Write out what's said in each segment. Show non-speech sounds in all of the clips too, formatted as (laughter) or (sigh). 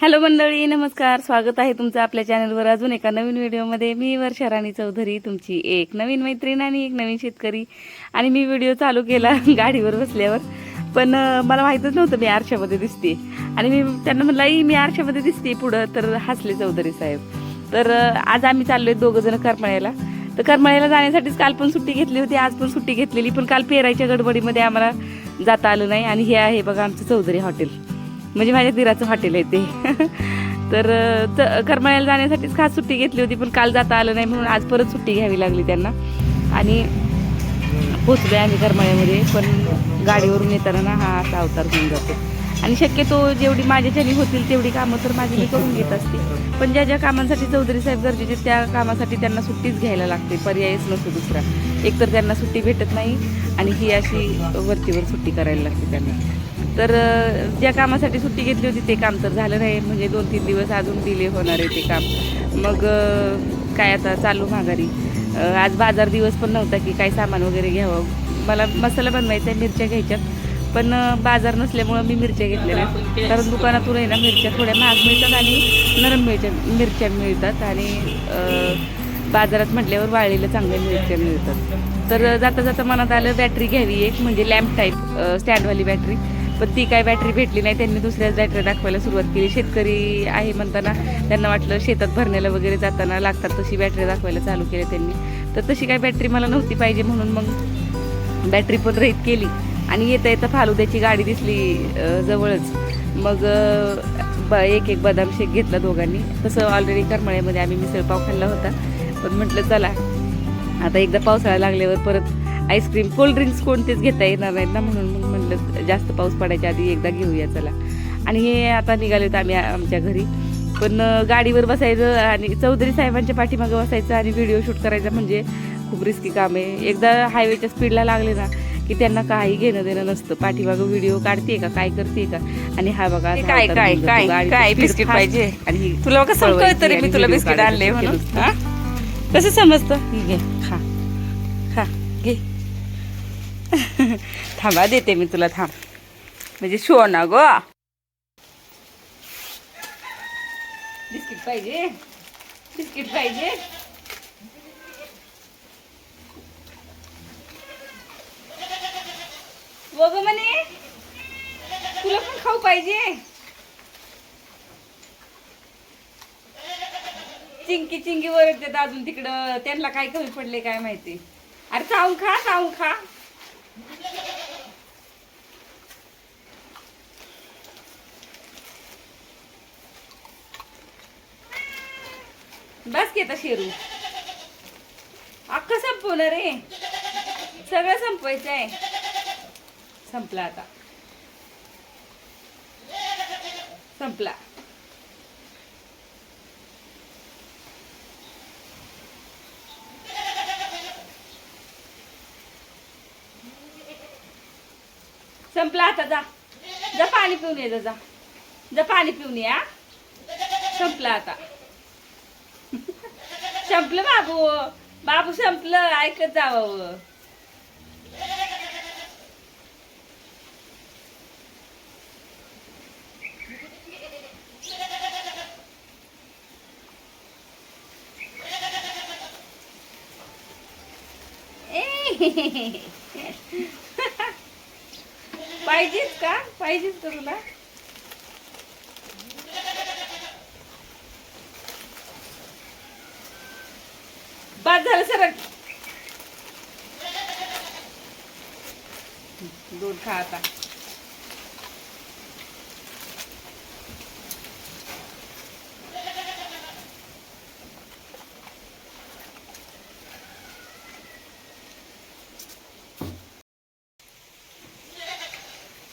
Hello मंडळी नमस्कार. स्वागत आहे तुमचं आपल्या चॅनलवर. अजून एका नवीन व्हिडिओमध्ये मी वर्षा राणी चौधरी तुमची एक नवीन मैत्रीण आणि एक नवीन शेतकरी. आणि मी व्हिडिओ चालू केला (laughs) गाडीवर बसल्यावर. पण मला माहीतच नव्हतं मी आरशामध्ये दिसते आणि मी त्यांना म्हणलं "आई, मी आरशामध्ये दिसते पुढं. तर हसले चौधरी साहेब. तर आज आम्ही चाललोय दोघं जण करमाळ्याला. तर करमाळ्याला जाण्यासाठीच काल पण सुट्टी घेतली होती आज पण सुट्टी घेतलेली पण काल पेरायच्या गडबडीमध्ये आम्हाला जाता आलं नाही. आणि हे आहे बघा आमचं चौधरी हॉटेल. म्हणजे माझ्या दिराचं हॉटेल आहे ते. तर करमाळ्याला जाण्यासाठीच खास सुट्टी घेतली होती पण काल जाता आलं नाही म्हणून आज परत सुट्टी घ्यावी लागली त्यांना. आणि पोचलोय आम्ही करमाळ्यामध्ये पण गाडीवरून येताना ना हा असा अवतार होऊन जातो. आणि शक्यतो जेवढी माझ्याच्यानी होतील तेवढी कामं तर माझी मी करून घेत असते. पण ज्या ज्या कामांसाठी चौधरी साहेब गरजेचे त्या कामासाठी त्यांना सुट्टीच घ्यायला लागते. पर्यायच नसतो दुसरा. एकतर त्यांना सुट्टी भेटत नाही आणि ही अशी वरतीवर सुट्टी करायला लागते त्यांना. तर ज्या कामासाठी सुट्टी घेतली होती ते काम तर झालं नाही. म्हणजे दोन तीन दिवस अजून डिले होणार आहे ते काम. मग काय आता चालू माघारी. आज बाजार दिवस पण नव्हता की काय सामान वगैरे घ्यावं. मला मसाला बनवायचा आहे मिरच्या घ्यायच्यात. पण बाजार नसल्यामुळं मी मिरच्या घेतलेल्या कारण दुकानातून आहे ना मिरच्या थोड्या महाग मिळतात आणि नरम मिरच्या मिरच्या मिळतात. आणि बाजारात म्हटल्यावर वाळलेल्या चांगल्या मिरच्या मिळतात. तर जाता जाता मनात आलं बॅटरी घ्यावी एक म्हणजे लॅम्प टाईप स्टँडवाली बॅटरी पण ती काय बॅटरी भेटली नाही त्यांनी दुसऱ्याच बॅटरी दाखवायला सुरुवात केली. शेतकरी आहे म्हणताना त्यांना वाटलं शेतात भरण्याला वगैरे जाताना लागतात तशी बॅटरी दाखवायला चालू केली त्यांनी. तर तशी काय बॅटरी मला नव्हती पाहिजे म्हणून मग बॅटरी पण रहित केली. आणि येता येता फालुद्याची गाडी दिसली जवळच. मग ब एक एक बदाम शेक घेतला दोघांनी. तसं ऑलरेडी करमळ्यामध्ये आम्ही मिसळपाव खाल्ला होता. पण म्हटलं चला आता एकदा पावसाळा लागल्यावर परत आईस्क्रीम कोल्ड ड्रिंक्स कोणतेच घेता येणार नाहीत ना म्हणून मग म्हटलं जास्त पाऊस पडायच्या आधी एकदा घेऊया चला. आणि हे आता निघाले होते आम्ही आमच्या घरी. पण गाडीवर बसायचं आणि चौधरी साहेबांच्या पाठीमागं बसायचं आणि व्हिडिओ शूट करायचा म्हणजे खूप रिस्की काम आहे. एकदा हायवेच्या स्पीडला लागले ना की त्यांना काही घेणं देणं नसतं. पाठीमागं व्हिडिओ काढते का काय करते का? आणि हा बघा हे काय काय. काय काय बिस्किट पाहिजे? आणि ही तुला कसं कळतं रे मी तुला बिस्किट आणले म्हणून. हा? कसं समजतं? ही घे खा. खा घे. (laughs) थांबा देते मी तुला थांब. म्हणजे शो ना ग. बिस्किट पाहिजे. बिस्किट पाहिजे. बघ म्हणे तुला पण खाऊ पाहिजे. चिंकी चिंकी वरडतात अजून तिकडं. त्यांना काय कमी पडले काय माहिती. अरे चावून खा चावून खा. बस घेता शिरू शेरू. अख्खं संपवणार रे. सगळं संपवायचं आहे. संपला आता. संपला. संपला आता जा. जा पाणी पिऊन ये जा जा. पाणी पिऊन ये संपला आता. संपलं बाबू. बाबू संपलं ऐकत जावं. (laughs) पाहिजेच का? पाहिजेच का तुला? बाद झालं सर. दूध खा आता.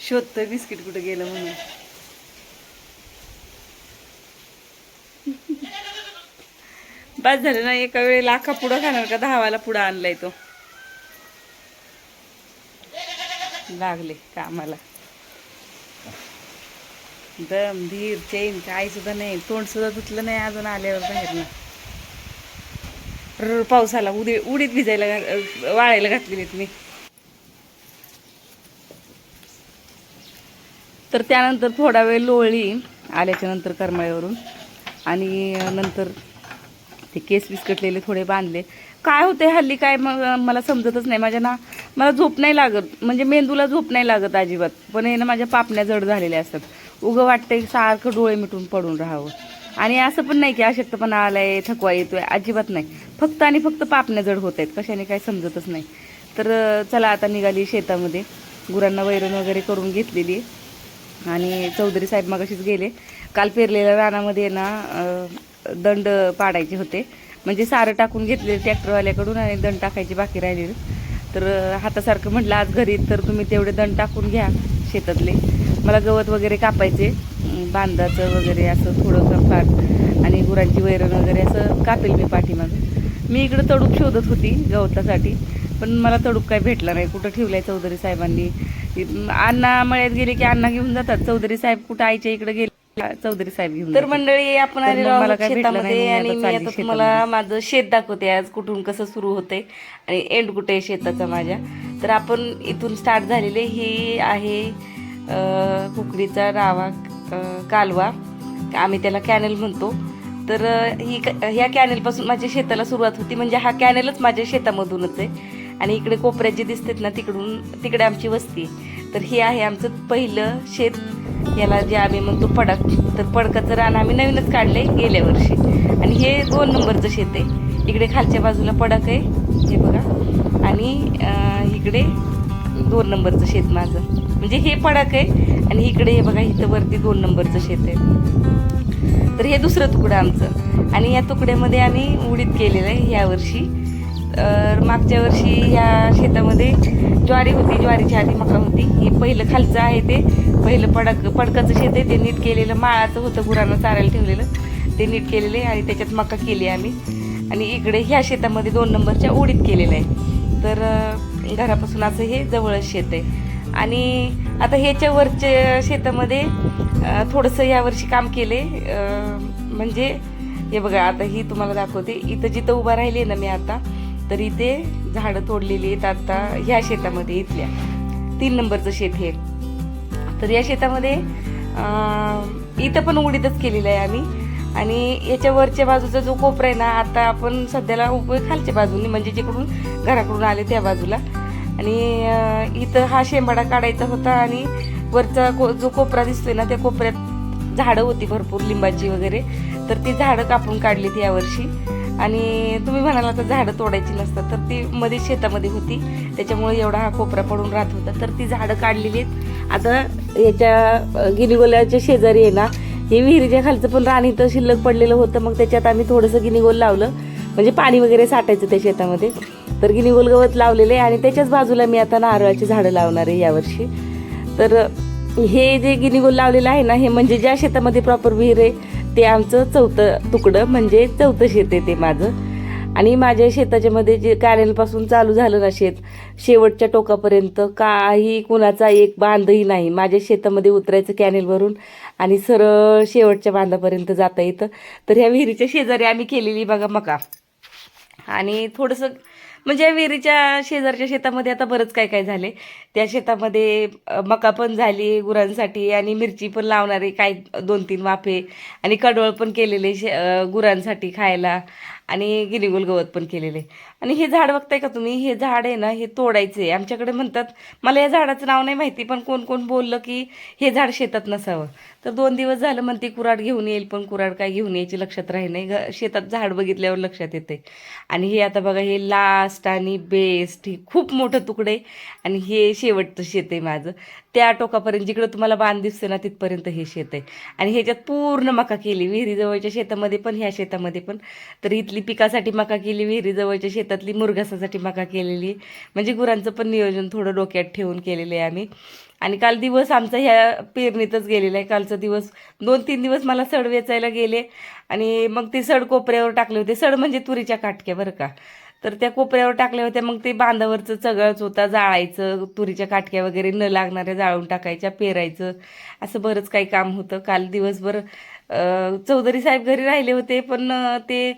शोधतं बिस्किट कुठे गेलं म्हणून. बस झालं ना एका वेळेला अख्खा पुढं खाणार का? दहावाला पुढं आणलाय तो. लागले कामाला. दम धीर चैन काय सुद्धा नाही. तोंड सुद्धा धुतलं नाही अजून आल्यावर बाहेर ना र पाऊस आला उदी उडीत भिजायला घा- वाळायला घातलेलीत मी. तर त्यानंतर थोडा वेळ लोळली आल्याच्यानंतर करमाळ्यावरून आणि नंतर ते केस विस्कटलेले थोडे बांधले. काय होते हल्ली काय मग मला समजतच नाही. माझ्या ना मला झोप नाही लागत. म्हणजे मेंदूला झोप नाही लागत अजिबात. पण हे ना माझ्या पापण्या जड झालेल्या असतात. उगं वाटतंय सारखं डोळे मिटून पडून राहावं. आणि असं पण नाही की अशक्तपणा आलाय थकवा येतोय. अजिबात नाही. फक्त आणि फक्त पापण्या जड होत आहेत. कशाने काय समजतच नाही. तर चला आता निघाली शेतामध्ये. गुरांना वैरण वगैरे करून घेतलेली. आणि चौधरी साहेब मगाशीच गेले. काल पेरलेल्या रानामध्ये ना दंड पाडायचे होते. म्हणजे सारं टाकून घेतले ट्रॅक्टरवाल्याकडून आणि दंड टाकायची बाकी राहिलेली. तर हातासारखं म्हटलं आज घरी तर तुम्ही तेवढे दंड टाकून घ्या शेतातले. मला गवत वगैरे कापायचे बांधाचं वगैरे असं थोडं फार. आणि गुरांची वैरण वगैरे असं कापेल मी पाठीमागं. मी इकडं तडूक शोधत होती गवतासाठी पण मला तडूक काय भेटला नाही. कुठं ठेवलाय चौधरी साहेबांनी? अण्णा मळ्यात गेले की अण्णा घेऊन जातात. चौधरी साहेब कुठं आईच्या इकडे गेले? चौधरी साहेब घेऊन तर. मंडळी आपण आलेलो आहोत शेतामध्ये आणि मी आता तुम्हाला. माझं शेत दाखवते आज कुठून कसं सुरू होते आणि एंड कुठे शेताचा माझ्या. तर आपण इथून स्टार्ट झालेले ही आहे कुकडीचा रावा कालवा. आम्ही त्याला कॅनल म्हणतो. तर ही ह्या कॅनलपासून माझ्या शेताला सुरुवात होती. म्हणजे हा कॅनलच माझ्या शेतामधूनच आहे. आणि इकडे कोपऱ्यात जे दिसतात ना तिकडून तिकडे आमची वस्ती आहे. तर हे आहे आमचं पहिलं शेत. याला जे आम्ही म्हणतो पडक. तर पडकाचं रान आम्ही नवीनच काढले गेल्या वर्षी. आणि हे दोन नंबरचं शेत आहे. इकडे खालच्या बाजूला पडक आहे. हे बघा. आणि इकडे दोन नंबरचं शेत माझं. म्हणजे हे पडक आहे आणि इकडे हे बघा इथं वरती दोन नंबरचं शेत आहे. तर हे दुसरं तुकडं आमचं. आणि या तुकड्यामध्ये आम्ही उडीद केलेलं आहे यावर्षी. तर मागच्या वर्षी ह्या शेतामध्ये ज्वारी होती ज्वारीची आधी मका होती. हे पहिलं खालचं आहे ते. पहिलं पडक पडकाचं शेत आहे. ते नीट केलेलं माळाचं होतं गुरांना चारायला ठेवलेलं. ते नीट केलेलं आहे आणि त्याच्यात मका केली आम्ही. आणि इकडे ह्या शेतामध्ये दोन नंबरच्या ओढीत केलेलं आहे तर घरापासून असं हे जवळच शेत आहे. आणि आता ह्याच्यावरच्या शेतामध्ये थोडंसं यावर्षी काम केले. म्हणजे हे बघा आता ही तुम्हाला दाखवते. इथं जिथं उभा राहिली ना मी आता तर इथे झाडं तोडलेली आहेत आता ह्या शेतामध्ये इथल्या. तीन नंबरचं शेत हे. तर या शेतामध्ये इथं पण उडीदच केलेलं आहे आम्ही. आणि याच्या वरच्या बाजूचा जो कोपरा आहे ना आता आपण सध्याला उपयोग खालच्या बाजूने म्हणजे जिकडून घराकडून आले त्या बाजूला. आणि इथं हा शेंबाडा काढायचा होता आणि वरचा को जो कोपरा दिसतोय ना त्या कोपऱ्यात झाडं होती भरपूर लिंबाची वगैरे. तर ती झाडं कापून काढलीत यावर्षी. आणि तुम्ही म्हणाला तर झाडं तोडायची नसतात तर ती मध्ये शेतामध्ये होती. त्याच्यामुळे एवढा हा कोपरा पडून राहत होता. तर ती झाडं काढलेली आहेत. आता याच्या गिनीगोल्याच्या शेजारी आहे ना हे विहिरीच्या खालचं पण रान इथं शिल्लक पडलेलं होतं. मग त्याच्यात आम्ही थोडंसं गिनीगोल लावलं. म्हणजे पाणी वगैरे साठायचं त्या शेतामध्ये. तर गिनीगोल गवत लावलेलं आहे आणि त्याच्याच बाजूला मी आता नारळाची झाडं लावणार आहे यावर्षी. तर हे जे गिनीगोल लावलेलं आहे ना हे म्हणजे ज्या शेतामध्ये प्रॉपर विहीर आहे ते आमचं चौथं तुकडं म्हणजे चौथं शेत आहे ते माझं. आणि माझ्या शेताच्या मध्ये जे कॅनेलपासून चालू झालं ना शेत शेवटच्या टोकापर्यंत काही कुणाचा एक बांधही नाही. माझ्या शेतामध्ये उतरायचं कॅनेलवरून आणि सरळ शेवटच्या बांधापर्यंत जाता येतं. तर ह्या विहिरीच्या शेजारी आम्ही केलेली बघा मका. आणि थोडंसं म्हणजे विहिरीच्या शेजारच्या शेतामध्ये आता बरंच काय काय झाले त्या शेतामध्ये मका पण झाली गुरांसाठी आणि मिरची पण लावणारे काही दोन तीन वाफे आणि कडवळ पण केलेले शे गुरांसाठी खायला आणि गिनीगुल गवत पण केलेले. आणि हे झाड बघताय का तुम्ही? हे झाड आहे ना हे तोडायचं आहे. आमच्याकडे म्हणतात मला या झाडाचं नाव नाही माहिती पण कोण कोण बोललं की हे झाड शेतात नसावं. तर दोन दिवस झालं म्हणते कुराड घेऊन येईल पण कुराड काय घेऊन यायची लक्षात राही नाही. घ- शेतात झाड बघितल्यावर लक्षात येते आणि हे आता बघा हे लास्ट आणि बेस्ट हे खूप मोठं तुकडे आणि हे शेवटचं शेत आहे माझं. त्या टोकापर्यंत जिकडं तुम्हाला बांध दिसते ना तिथपर्यंत हे शेत आहे. आणि ह्याच्यात पूर्ण मका केली विहिरीजवळच्या शेतामध्ये पण ह्या शेतामध्ये पण. तर इथली पिकासाठी मका केली विहिरीजवळच्या शेतात शेतातली मुरघासासाठी मका केलेली. म्हणजे गुरांचं पण नियोजन थोडं डोक्यात ठेवून केलेलं आहे आम्ही. आणि काल दिवस आमचा ह्या पेरणीतच गेलेला आहे. कालचा दिवस दोन तीन दिवस मला सड वेचायला गेले. आणि मग ते सड कोपऱ्यावर टाकले होते. सड म्हणजे तुरीच्या काटक्या बरं का. तर त्या कोपऱ्यावर टाकल्या होत्या. मग ते बांधावरचं चगळच होता. जाळायचं तुरीच्या काटक्या वगैरे न लागणाऱ्या जाळून टाकायच्या पेरायचं. असं बरंच काही काम होतं. काल दिवसभर चौधरी साहेब घरी राहिले होते. पण ते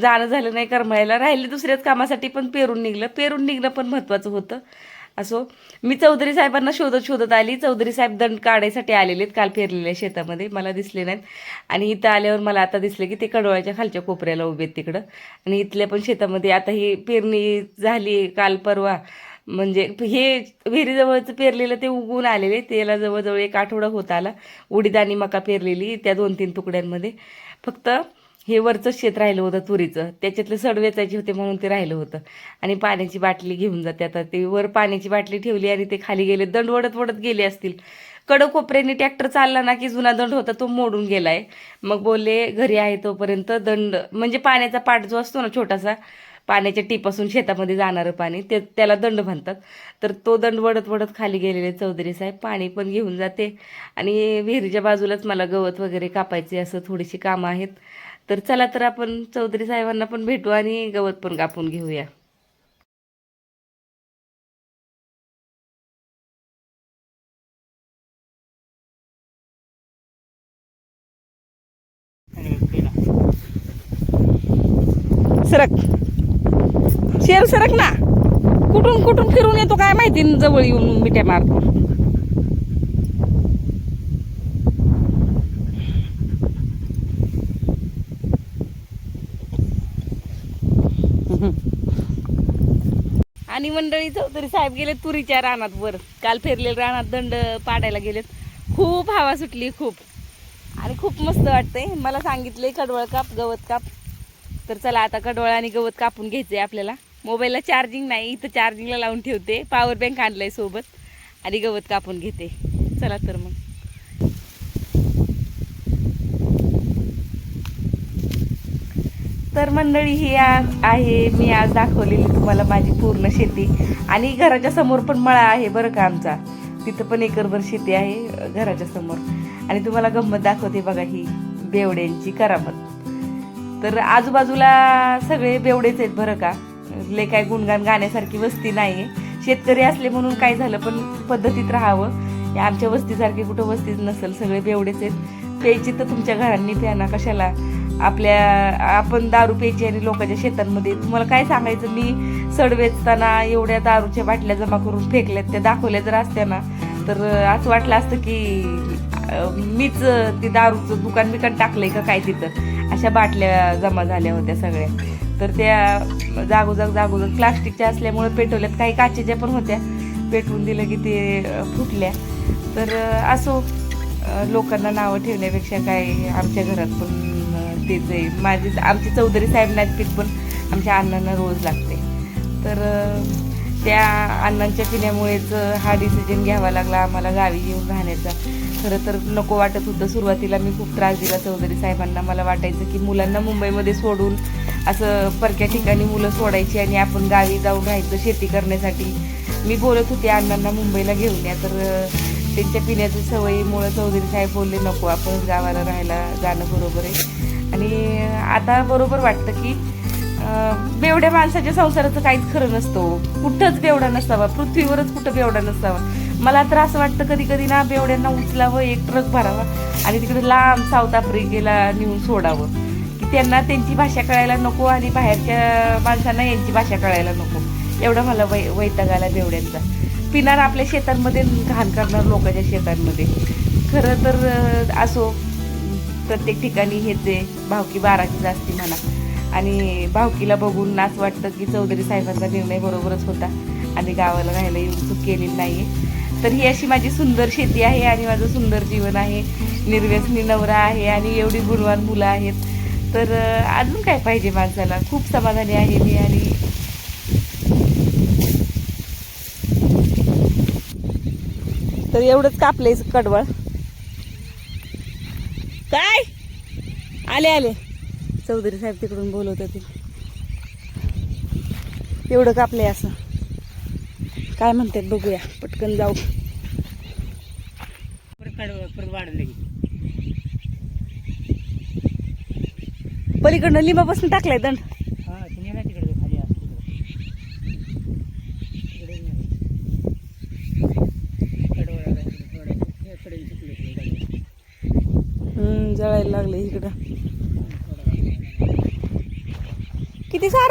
जाणं झालं नाही करमायला राहिले दुसऱ्याच कामासाठी पण पेरून निघलं. पेरून निघणं पण महत्त्वाचं होतं. असो मी चौधरी साहेबांना शोधत शोधत आली. चौधरी साहेब दंड काढायसाठी आलेले आहेत काल पेरलेल्या शेतामध्ये. मला दिसले नाहीत. आणि इथं आल्यावर मला आता दिसलं की ते कडोळ्याच्या खालच्या कोपऱ्याला उभे आहेत तिकडं. आणि इथल्या पण शेतामध्ये आता ही पेरणी झाली काल परवा. म्हणजे हे विहिरीजवळचं पेरलेलं ते उगवून आलेले. त्याला जवळजवळ एक आठवडा होत आला. उडीद आणि मका पेरलेली त्या दोन तीन तुकड्यांमध्ये. फक्त हे वरचं शेत राहिलं होतं तुरीचं. त्याच्यातले सड वेचायचे होते म्हणून ते राहिलं होतं. आणि पाण्याची बाटली घेऊन जाते आता. ते वर पाण्याची बाटली ठेवली आणि ते खाली गेले. दंड वडत वडत गेले असतील. कडक कोपऱ्याने ट्रॅक्टर चालला ना की जुना दंड होता तो मोडून गेलाय. मग बोलले घरी आहे तोपर्यंत दंड. म्हणजे पाण्याचा पाट जो असतो ना छोटासा पाण्याच्या टीपासून शेतामध्ये जाणारं पाणी ते त्याला दंड म्हणतात. तर तो दंड वडत वडत खाली गेलेले चौधरी साहेब पाणी पण घेऊन जाते. आणि विहिरीच्या बाजूलाच मला गवत वगैरे कापायचे असं थोडीशी कामं आहेत. तर चला तर आपण चौधरी साहेबांना पण भेटू आणि गवत पण कापून घेऊया. सरक. शेर सरक ना. कुठून कुठून फिरून येतो काय माहिती? जवळ येऊन मिठ्या मारतो. आणि मंडळी चौधरी साहेब गेले तुरीच्या रानात वर. काल फिरलेले रानात दंड पाडायला गेलेत. खूप हवा सुटली खूप. आणि खूप मस्त वाटतंय. मला सांगितले कडवळ काप गवत काप. तर चला आता कडवळ आणि गवत कापून घ्यायचंय आपल्याला. मोबाईलला चार्जिंग नाही इथं चार्जिंगला लावून ठेवते. पॉवर बँक आणलंय सोबत. आणि गवत कापून घेते. चला तर मग. तर मंडळी ही आज आहे. मी आज दाखवलेली तुम्हाला माझी पूर्ण शेती. आणि घराच्या समोर पण मळा आहे बरं का आमचा. तिथं पण एकरभर शेती आहे घराच्या समोर. आणि तुम्हाला गंमत दाखवते बघा ही बेवड्यांची करामत. तर आजूबाजूला सगळे बेवडेच आहेत बरं का. ले काय गुणगान गाण्यासारखी वस्ती नाही आहे शेतकरी असले म्हणून काय झालं पण पद्धतीत राहावं. आमच्या वस्तीसारखी कुठं वस्तीच नसेल सगळे बेवडेच आहेत. प्यायची तर तुमच्या घरांनी प्या ना कशाला. आपल्या आपण दारू प्यायची आणि लोकांच्या शेतांमध्ये. तुम्हाला काय सांगायचं? मी सड वेचताना एवढ्या दारूच्या बाटल्या जमा करून फेकल्यात त्या दाखवल्या जर असत्या ना तर असं वाटलं असतं की मीच ते दारूचं दुकान बिकान टाकलंय का काय तिथं? अशा बाटल्या जमा झाल्या होत्या सगळ्या. तर त्या जागोजाग जागोजाग प्लास्टिकच्या असल्यामुळे पेटवल्यात. काही काचेच्या पण होत्या. पेटवून दिलं की ते फुटल्या. तर असो लोकांना नावं ठेवण्यापेक्षा काय आमच्या घरात पण तेच आहे माझे आमचे चौधरी साहेब पीठ पण आमच्या अण्णांना रोज लागते. तर त्या अण्णांच्या पिण्यामुळेच हा डिसिजन घ्यावा लागला आम्हाला गावी येऊन राहण्याचा. खरं तर नको वाटत होतं सुरुवातीला. मी खूप त्रास दिला चौधरी साहेबांना. मला वाटायचं की मुलांना मुंबईमध्ये सोडून असं परक्या ठिकाणी मुलं सोडायची आणि आपण गावी जाऊन राहायचं शेती करण्यासाठी. मी बोलत होते अण्णांना मुंबईला घेऊन या. तर त्यांच्या पिण्याच्या सवयीमुळं चौधरी साहेब बोलले नको आपण गावाला राहायला जाणं बरोबर आहे. आणि आता बरोबर वाटतं की बेवड्या माणसाच्या संसाराचं काहीच खरं नसतं. कुठंच बेवडा नसावा. पृथ्वीवरच कुठं बेवडा नसावा. मला तर असं वाटतं कधी कधी ना बेवड्यांना उचलावं एक ट्रक भरावा आणि तिकडे लांब साऊथ आफ्रिकेला नेऊन सोडावं. की त्यांना त्यांची भाषा कळायला नको आणि बाहेरच्या माणसांना यांची भाषा कळायला नको. एवढा मला वै वैताग आला बेवड्यांचा. पिणार आपल्या शेतांमध्ये घाण करणार लोकांच्या शेतांमध्ये. खरं तर असो. प्रत्येक ठिकाणी हेच आहे भावकी बाराची जास्ती म्हणा. आणि भावकीला बघून असं वाटतं की चौधरी साहेबांचा निर्णय बरोबरच होता. आणि गावाला राहायला येऊन चूक केलेली नाही आहे तर ही अशी माझी सुंदर शेती आहे आणि माझं सुंदर जीवन आहे. निर्व्यसनी नवरा आहे आणि एवढी गुणवान मुलं आहेत. तर अजून काय पाहिजे माणसाला? खूप समाधानी आहे मी आणि तर एवढंच कापलंय कडवळ. काय? आले आले. चौधरी साहेब तिकडून बोलवत होते. एवढं कापलंय असं. काय म्हणतात बघूया. पटकन जाऊ. पलीकडनं लिंबापासून टाकलाय दंड.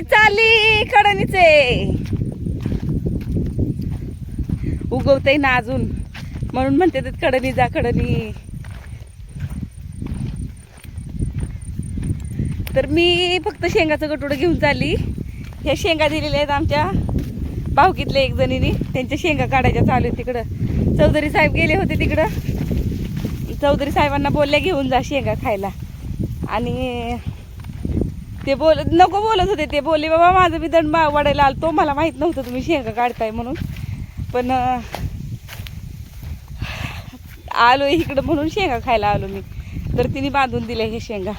छोले कडणी चालली कडणीचे उगवते ना अजून. म्हणून म्हणते तर कडणी जा कडणी तर मी फक्त शेंगाचं गटोडं घेऊन चालली. ह्या शेंगा दिलेल्या आहेत आमच्या भावकीतल्या एक जणीने. त्यांच्या शेंगा काढायच्या चालू तिकडं. चौधरी साहेब गेले होते तिकडं. चौधरी साहेबांना बोलल्या घेऊन जा शेंगा खायला. आणि ते बोल नको बोलत होते ते बोलले बाबा माझं मी दंड वाढायला आलो. तो मला माहीत नव्हतं तुम्ही शेंगा काढताय म्हणून. पण आलो इकडं म्हणून शेंगा खायला आलो मी. तर तिने बांधून दिल्या हे शेंगा.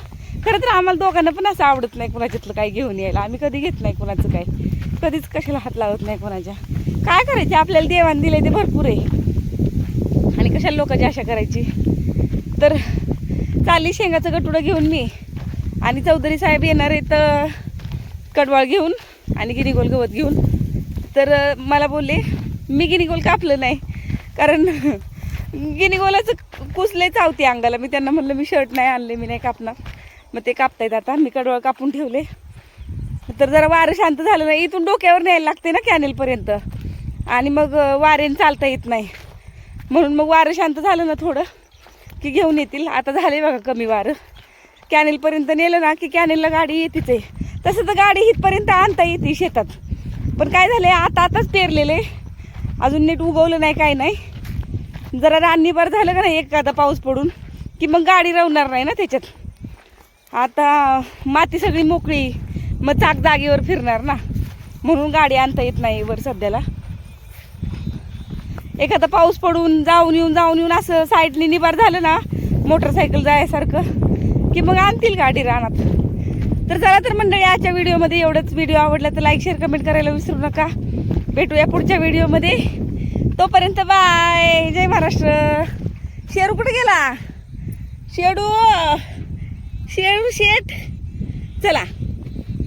खरं तर आम्हाला दोघांना पण असं आवडत नाही कुणाच्यातलं काही घेऊन यायला. आम्ही कधी घेत नाही कुणाचं काय कधीच कशाला हात लावत नाही कोणाच्या. काय करायचे? आपल्याला देवान दिले ते भरपूर आहे. आणि कशाला लोकांची आशा करायची? तर चालली शेंगाचं गटुडं घेऊन मी. आणि चौधरी साहेब येणार आहेत कडवाळ घेऊन आणि गिनीगोल गवत घेऊन. तर मला बोलले मी गिनीगोल कापलं नाही कारण गिनीगोलाचं कुसले चावते अंगाला. मी त्यांना म्हणलं मी शर्ट नाही आणले मी नाही कापणार. मग ते कापतायत आता. मी कडवळ कापून ठेवले. तर जरा वारं शांत झालं नाही. इथून डोक्यावर न्यायला लागते ना कॅनेलपर्यंत आणि मग वारेन चालता येत नाही. म्हणून मग वारं शांत झालं ना थोडं की घेऊन येतील. आता झाले बघा कमी वारं. कॅनेलपर्यंत नेलं ना की कॅनेलला गाडी येतेच आहे. तसं तर गाडी इथपर्यंत आणता येते शेतात. पण काय झालंय आता आताच पेरलेले. अजून नीट उगवलं नाही काय नाही. जरा राननी बरं झालं का नाही एखादा पाऊस पडून. की मग गाडी रवणार नाही ना त्याच्यात. आता माती सगळी मोकळी मग चाक जागेवर फिरणार ना. म्हणून गाडी आणता येत नाही वर सध्याला. एखादा पाऊस पडून जाऊन येऊन जाऊन येऊन असं साईडने निबार झालं ना मोटरसायकल जायसारखं. की मग आणतील गाडी रानात. तर चला तर मंडळी आजच्या व्हिडिओमध्ये एवढंच. व्हिडिओ आवडला तर लाईक शेअर कमेंट करायला विसरू नका. भेटूया पुढच्या व्हिडिओमध्ये. तोपर्यंत बाय जय महाराष्ट्र. शेरू कुठे गेला? शेडू शेडू शेट चला.